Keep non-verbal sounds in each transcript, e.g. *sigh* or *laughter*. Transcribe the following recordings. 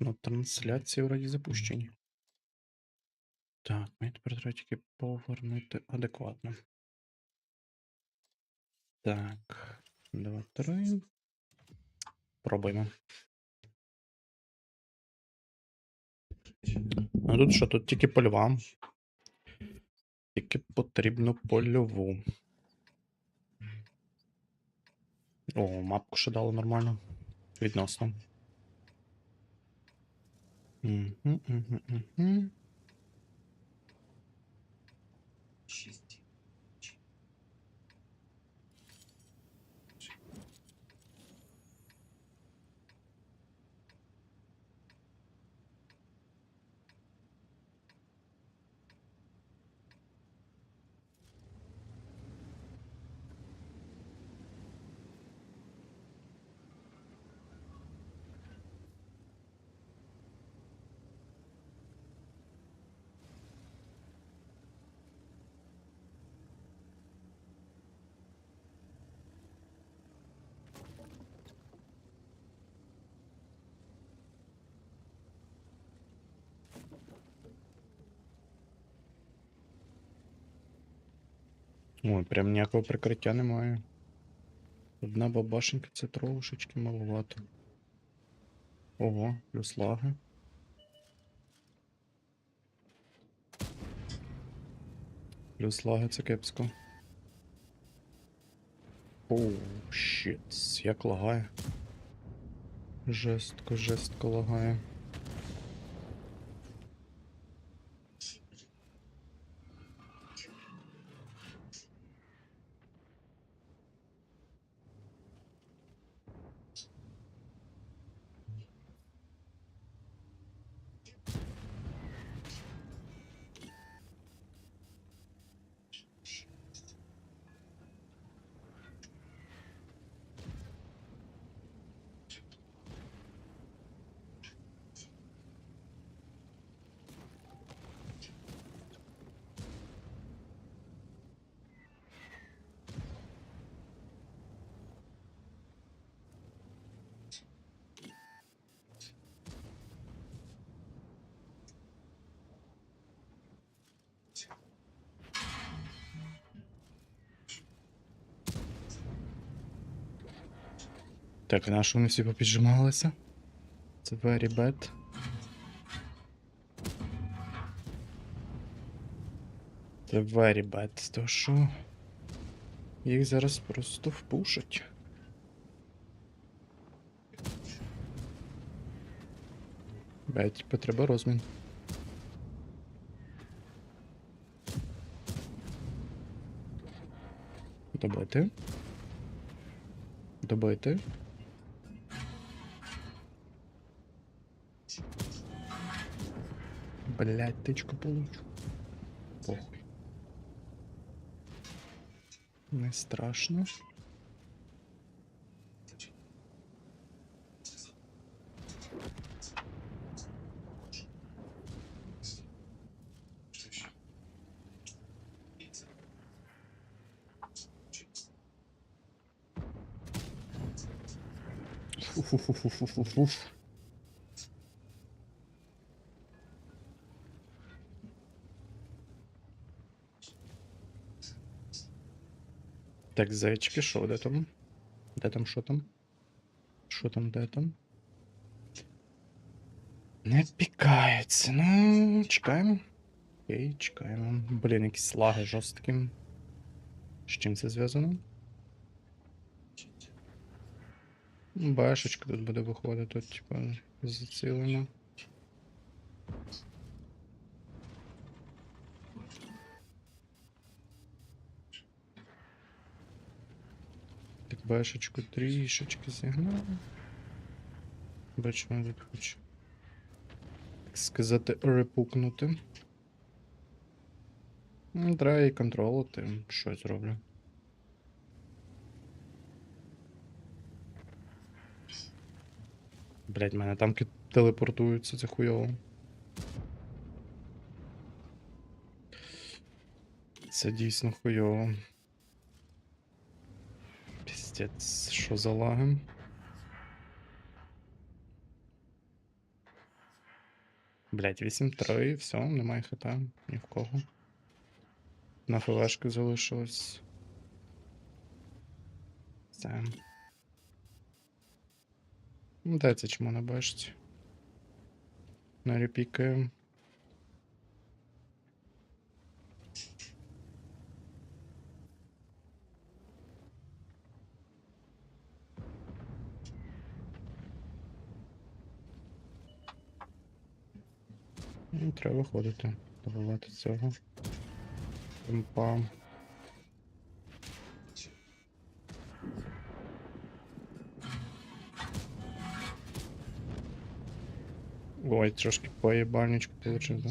Ну, трансляції вроді запущені. Так, мені тепер треба тільки повернути адекватно. Так, два, три. Пробуємо. А тут що? Тут тільки польова. Тільки потрібно польову. О, мапку ще дали нормально. Відносно. 嗯嗯嗯嗯嗯。嗯 Ой, прям ніякого прикриття немає. Одна бабашенька це трошечки маловато. Ого, плюс лаги. Плюс лаги це кепсько. Оу, щит, як лагає. Жестко, жестко лагає. Так, а на вони всі попіджималися? Це very bad. Це very bad, то що їх зараз просто впушать. Блять, потреба розмін. Добити. Добити. Блять, тичку получу. Похуй. Не страшно. Фу-фу-фу-фу-фу-фу. Так, зайчики, що де там? Де там, що там? Що там, де там? Не пікається. Ну, чекаємо. Окей, чекаємо. Блін, якісь лаги жорсткі. З чим це зв'язано? Башечка тут буде виходити, тут, типа, зацілено. Так, башечку трішечки зігнали. Бачу, він хоче. Так сказати, репукнути. Ну, Треба і контролити, що я зроблю. Блять, мене тамки телепортуються, це хуйово. Це дійсно хуйово. Піздець, що за лаги? Блять, 8-3, все, немає хита, ні в кого. На ФВшки залишилось. Це. Ну, це чому не бачить? Нарепікаємо. Треба виходити, добивати цього. Темпа. Ой, трошки поєбальничку получив, да?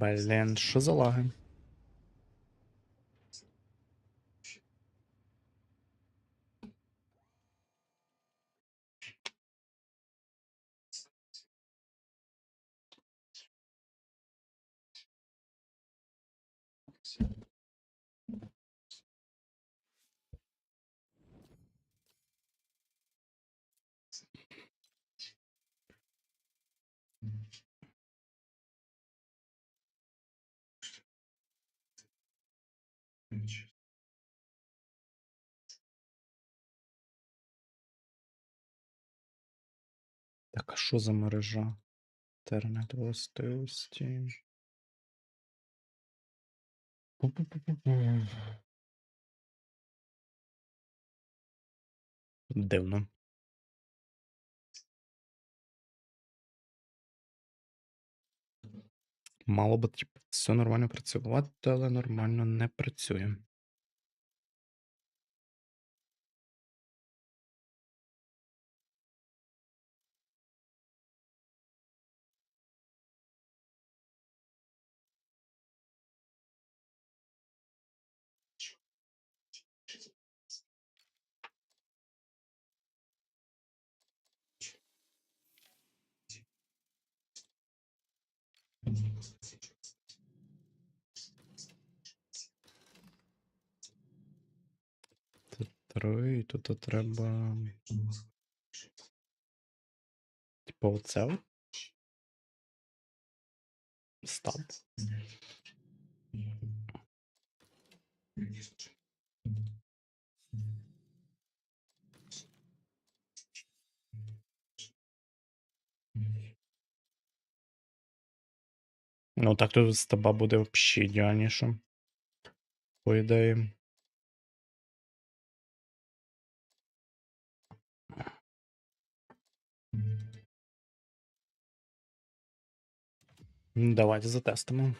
Блін, що за лаги? Що за мережа? Інтернет властивості. Дивно. Мало би, типу, все нормально працювати, але нормально не працює. Трой, тут треба. Типа оцел. Стаб. Стаб. Ну, так тут з тоба буде взагалі ідеальніше. По ідеї. Давайте затестимо.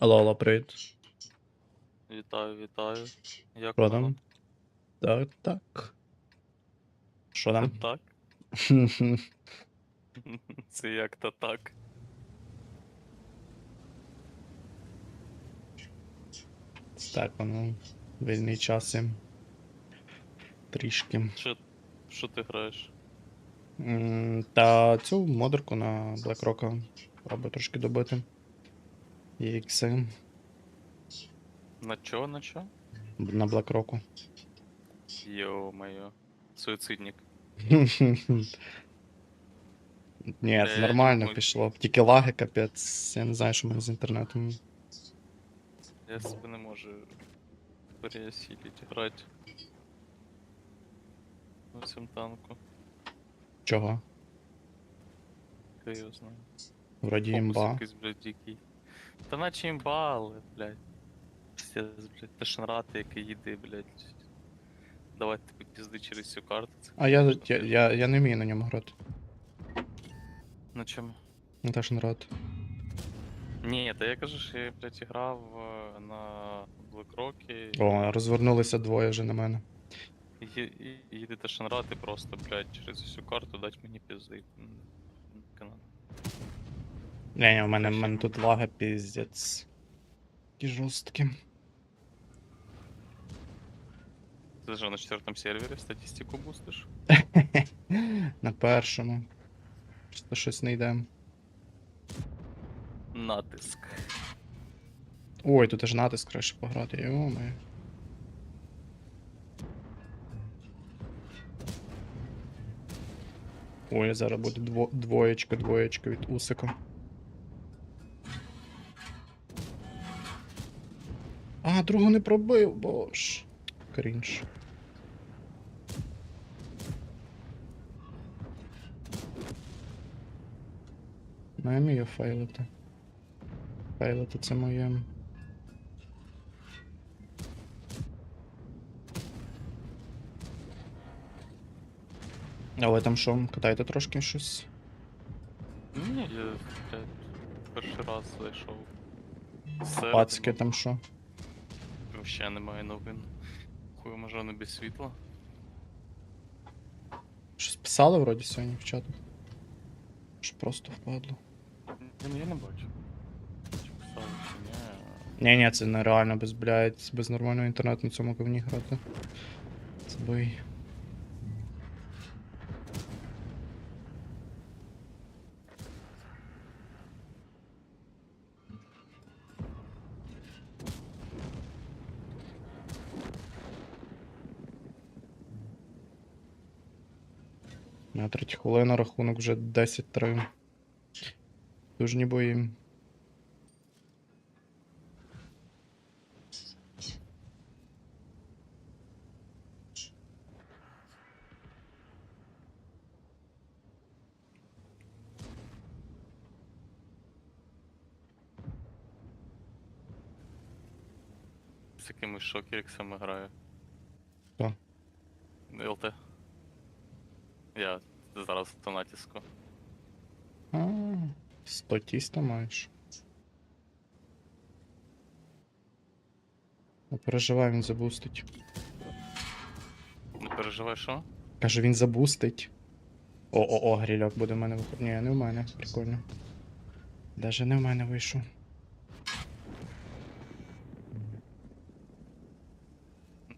Алло, алло, привіт. Вітаю, вітаю. Як Що там? Так, так. Що там? Так? *laughs* Це як то так. Так, воно. Вільний час. є. Трішки. Що, що ти граєш? М, Та цю модерку на BlackRock або трошки добити. І ікси На чо, на чо? на BlackRock. Йо-моє. Суїцидник. *laughs* Ні, це Е, нормально ну, пішло. Тільки лаги, капець. Я не знаю, що в мене з інтернетом. Я себе не можу пересилити грати. на цьому танку. Чого? Хто його знає. Вроді Фокус імба. якийсь, блядь, дикий. Та наче імба, але, блядь. Пиздец, блядь, тишнрати, який їде, блядь. Давайте тобі пізди через всю карту. Це А я, я, я, я не вмію на ньому грати. На чому? Не теж не рад. Ні, та я кажу, що я, блядь, грав е, на Блекрокі. О, розвернулися двоє вже на мене. І, і, і їде тишнрати просто, блядь, через всю карту дать мені пізди. М, канал. Не, ні, у мене, в мене тут лаги піздець. Такі жорсткі. Ти ж на четвертому сервері статистику бустиш? *laughs* На першому. Просто щось не йде. Натиск. Ой, тут аж натиск краще пограти, йоми. Ой, зараз буде дво, двоєчка, двоєчка від усика. А, другу не пробив, бож. Крінж. Ну, я вмію фейлити. Фейлити це моє. А ви там що, катаєте трошки щось? Ні, я, блядь, перший раз зайшов. Пацки там що? Вообще немає новин. Хуй може не без світла. Щось писали вроді сьогодні в чату? Що просто впадло. Я, ну, я не бачу. Ні, ні, це нереально без, блядь, без нормального інтернету на цьому говні грати. Це бой. На третій хвилина рахунок вже 10-3. Дуже не боїм. З якимось шокерексами граю. Хто? ЛТ. Я зараз в натиску. А, 100 тіста маєш. Не переживай, він забустить. Не переживай, що? Каже, він забустить. О-о-о, грільок буде в мене виходити. Ні, не в мене, прикольно. Даже не в мене вийшов.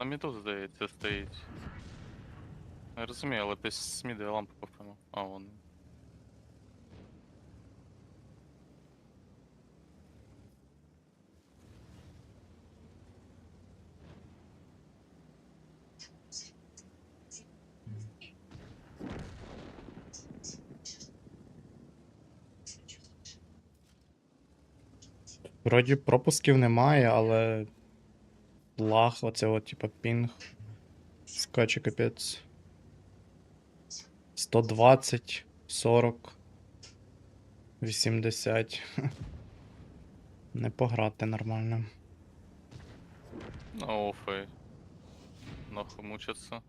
На міду, здається, стоїть. Я розумію, але десь з міди лампу попимо. А, вон. Вроді пропусків немає, але. Лаг, оце от, типа, пінг. Скаче капець. 120, 40, 80. Не пограти нормально. Офи. Нахуй мучаться.